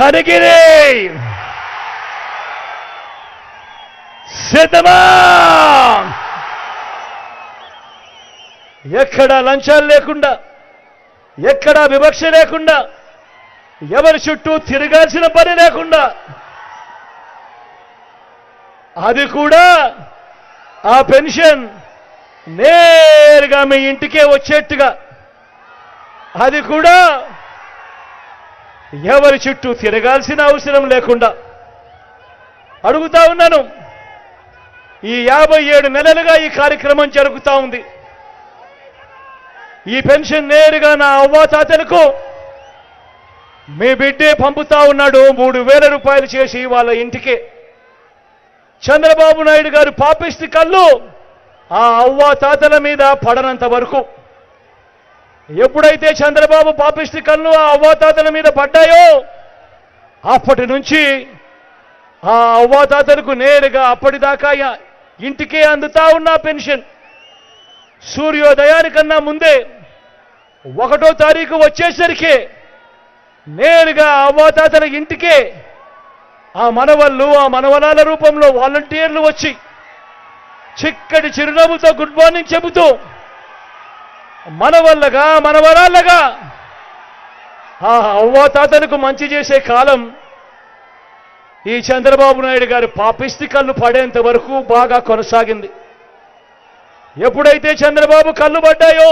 కనిగిరి సిద్ధమా ఎక్కడ లంచాలు లేకుండా ఎక్కడ వివక్ష లేకుండా ఎవరి చుట్టూ తిరగాల్సిన పని లేకుండా అది కూడా ఆ పెన్షన్ నేరుగా మీ ఇంటికే వచ్చేట్టుగా అది కూడా ఎవరి చుట్టూ తిరగాల్సిన అవసరం లేకుండా అడుగుతా ఉన్నాను. ఈ యాభై ఏడు నెలలుగా ఈ కార్యక్రమం జరుగుతూ ఉంది. ఈ పెన్షన్ నేరుగా నా అవ్వాతాతలకు మీ బిడ్డే పంపుతా ఉన్నాడు. మూడు వేల రూపాయలు చేసి వాళ్ళ ఇంటికి. చంద్రబాబు నాయుడు గారు పాపిస్తు కళ్ళు ఆ అవ్వ తాతల మీద పడనంత వరకు ఎప్పుడైతే చంద్రబాబు పాపిష్టి కళ్ళు ఆ అవ్వాతాతల మీద పడ్డాయో అప్పటి నుంచి ఆ అవ్వాతాతలకు నేరుగా అప్పటిదాకా ఇంటికే అందుతా ఉన్న పెన్షన్. సూర్యోదయానికన్నా ముందే ఒకటో తారీఖు వచ్చేసరికి నేరుగా అవ్వాతాతల ఇంటికే ఆ మనవళ్ళు ఆ మనవనాల రూపంలో వాలంటీర్లు వచ్చి చిక్కటి చిరునవ్వుతో గుడ్ మార్నింగ్ చెబుతూ మనవల్లగా మనవరాళ్ళగా ఆ అవ్వాతాతలకు మంచి చేసే కాలం. ఈ చంద్రబాబు నాయుడు గారి పాపిస్తి కళ్ళు పడేంత వరకు బాగా కొనసాగింది. ఎప్పుడైతే చంద్రబాబు కళ్ళు పడ్డాయో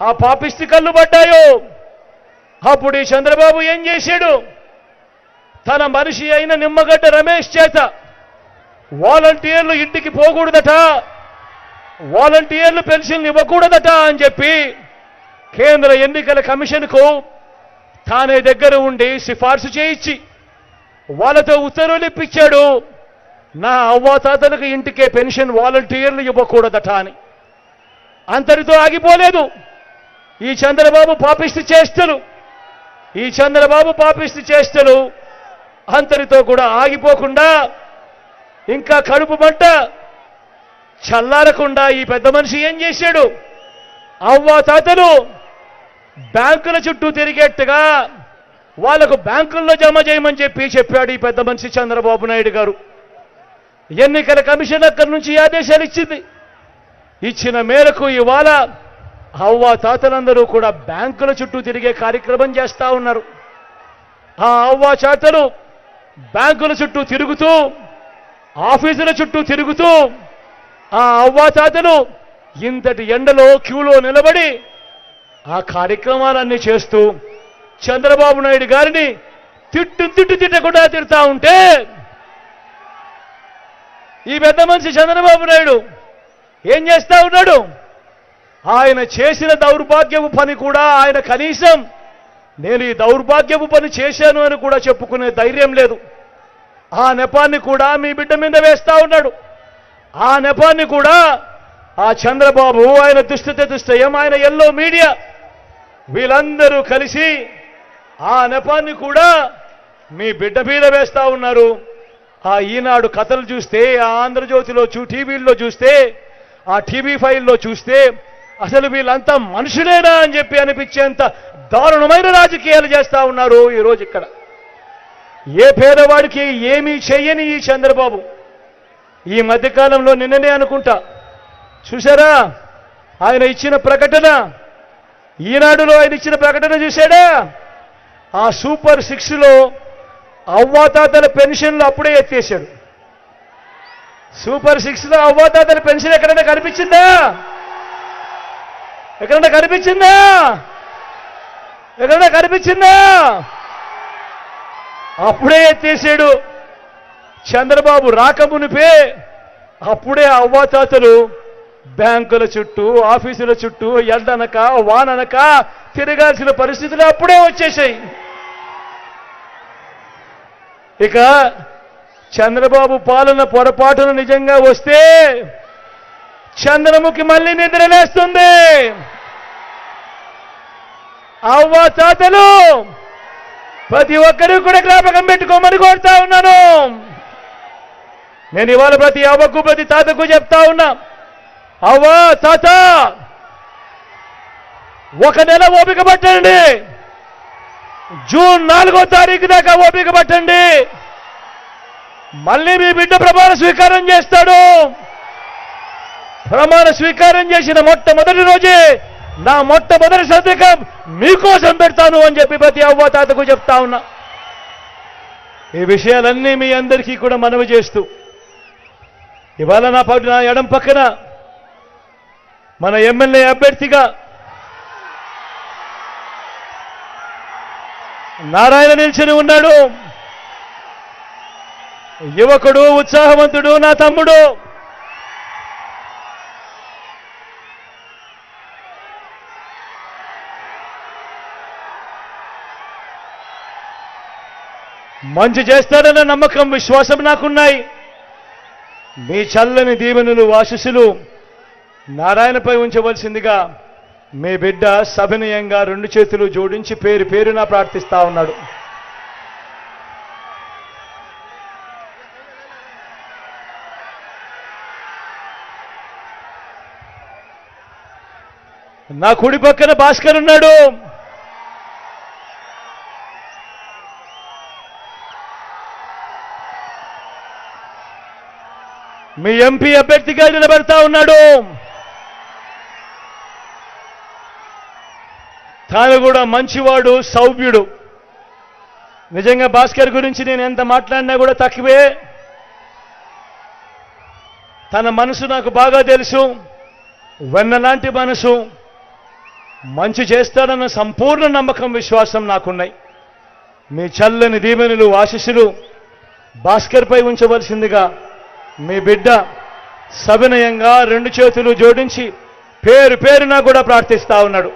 ఆ పాపిస్తి కళ్ళు పడ్డాయో అప్పుడు ఈ చంద్రబాబు ఏం చేశాడు? తన మనిషి అయిన నిమ్మగడ్డ రమేష్ చేత వాలంటీర్లు ఇంటికి పోకూడదట. వాలంటీర్లు పెన్షన్ ఇవ్వకూడదట అని చెప్పి కేంద్ర ఎన్నికల కమిషన్కు తానే దగ్గర ఉండి సిఫార్సు చేయించి వాళ్ళతో ఉత్తర్వులు ఇప్పించాడు. నా అవ్వాతాతలకు ఇంటికే పెన్షన్ వాలంటీర్లు ఇవ్వకూడదట అని. అంతటితో ఆగిపోలేదు. ఈ చంద్రబాబు పాపిస్తు చేష్టలు ఈ చంద్రబాబు పాపిస్తు చేష్టలు అంతటితో కూడా ఆగిపోకుండా ఇంకా కడుపు మంట చల్లారకుండా ఈ పెద్ద మనిషి ఏం చేశాడు? అవ్వ తాతలు బ్యాంకుల చుట్టూ తిరిగేట్టుగా వాళ్ళకు బ్యాంకుల్లో జమ చేయమని చెప్పి చెప్పాడు ఈ పెద్ద మనిషి చంద్రబాబు నాయుడు గారు. ఎన్నికల కమిషన్ అక్కడి నుంచి ఆదేశాలు ఇచ్చింది. ఇచ్చిన మేరకు ఇవాళ అవ్వ తాతలందరూ కూడా బ్యాంకుల చుట్టూ తిరిగే కార్యక్రమం చేస్తా ఉన్నారు. ఆ అవ్వ తాతలు బ్యాంకుల చుట్టూ తిరుగుతూ ఆఫీసుల చుట్టూ తిరుగుతూ ఆ అవ్వాతాతను తాతలు ఇంతటి ఎండలో క్యూలో నిలబడి ఆ కార్యక్రమాలన్నీ చేస్తూ చంద్రబాబు నాయుడు గారిని తిట్టు తిట్టు తిట్టకుండా తిడతా ఉంటే ఈ పెద్ద మనిషి చంద్రబాబు నాయుడు ఏం చేస్తా ఉన్నాడు? ఆయన చేసిన దౌర్భాగ్యపు పని కూడా ఆయన కనీసం నేను ఈ దౌర్భాగ్యపు పని చేశాను అని కూడా చెప్పుకునే ధైర్యం లేదు. ఆ నెపాన్ని కూడా మీ బిడ్డ మీద వేస్తా ఉన్నాడు. ఆ నెపాన్ని కూడా ఆ చంద్రబాబు ఆయన దుస్థిత దుష్టయం ఆయన ఎల్లో మీడియా వీళ్ళందరూ కలిసి ఆ నెపాన్ని కూడా మీ బిడ్డ మీద వేస్తా ఉన్నారు. ఆ ఈనాడు కథలు చూస్తే ఆ ఆంధ్రజ్యోతిలో చూ టీవీల్లో చూస్తే ఆ టీవీ ఫైల్లో చూస్తే అసలు వీళ్ళంతా మనుషులేనా అని చెప్పి అనిపించేంత దారుణమైన రాజకీయాలు చేస్తా ఉన్నారు ఈరోజు ఇక్కడ. ఏ పేదవాడికి ఏమీ చెయ్యని ఈ చంద్రబాబు. ఈ మధ్యకాలంలో నిన్ననే అనుకుంటా. చూశారా? ఆయన ఇచ్చిన ప్రకటన. ఈనాడులో ఆయన ఇచ్చిన ప్రకటన చూశాడా? ఆ సూపర్ సిక్స్లో అవ్వాతాతల పెన్షన్లు అప్పుడే ఎత్తేసాడు సూపర్ సిక్స్లో అవ్వాతాతల పెన్షన్ ఎక్కడైనా కనిపించిందా? ఎక్కడైనా కనిపించిందా? ఎక్కడైనా కనిపించిందా? అప్పుడే ఎత్తేసాడు చంద్రబాబు రాకమునిపే అప్పుడే అవ్వాతాతలు బ్యాంకుల చుట్టూ ఆఫీసుల చుట్టూ ఎండనక వాననక తిరగాల్సిన పరిస్థితులు అప్పుడే వచ్చేసాయి ఇక చంద్రబాబు పాలన పొరపాటున నిజంగా వస్తే చంద్రముఖి మళ్ళీ నిద్రలేస్తుంది అవ్వ తాతలు ప్రతి ఒక్కరూ కూడా జ్ఞాపకం పెట్టుకోమని కోరుతా ఉన్నాను. నేను ఇవాళ ప్రతి అవ్వకు ప్రతి తాతకు చెప్తా ఉన్నా. అవ్వ తాత! ఒక నెల ఓపిక పట్టండి. జూన్ నాలుగో తారీఖు దాకా ఓపిక పట్టండి. మళ్ళీ మీ బిడ్డ ప్రమాణ స్వీకారం చేస్తాడు. ప్రమాణ స్వీకారం చేసిన మొట్టమొదటి రోజే నా మొట్టమొదటి సంతకం మీకోసం పెడతాను అని చెప్పి ప్రతి అవ్వ తాతకు చెప్తా ఉన్నా. ఈ విషయాలన్నీ మీ అందరికీ కూడా మనవి చేస్తూ ఇవాళ నా పాటు నా ఎడం పక్కన మన ఎమ్మెల్యే అభ్యర్థిగా నారాయణ నిల్చొని ఉన్నాడు. యువకుడు ఉత్సాహవంతుడు నా తమ్ముడు. మంచి చేస్తాడన్న నమ్మకం విశ్వాసం నాకున్నాయి. మీ చల్లని దీవెనులు వాసిసులు నారాయణపై ఉంచవలసిందిగా మీ బిడ్డ సభనీయంగా రెండు చేతులు జోడించి పేరు పేరున ప్రార్థిస్తా ఉన్నాడు. నా కుడి పక్కన భాస్కర్ ఉన్నాడు. మీ ఎంపీ అభ్యర్థిగా నిలబడతా ఉన్నాడు. తాను కూడా మంచివాడు సౌభ్యుడు. నిజంగా భాస్కర్ గురించి నేను ఎంత మాట్లాడినా కూడా తక్కువే. తన మనసు నాకు బాగా తెలుసు. వెన్నలాంటి మనసు. మంచి చేస్తాడన్న సంపూర్ణ నమ్మకం విశ్వాసం నాకున్నాయి. మీ చల్లని దీవెనలు ఆశీస్సులు భాస్కర్పై ఉంచవలసిందిగా మీ బిడ్డ సవినయంగా రెండు చేతులు జోడించి పేరు పేరున కూడా ప్రార్థిస్తా ఉన్నాడు.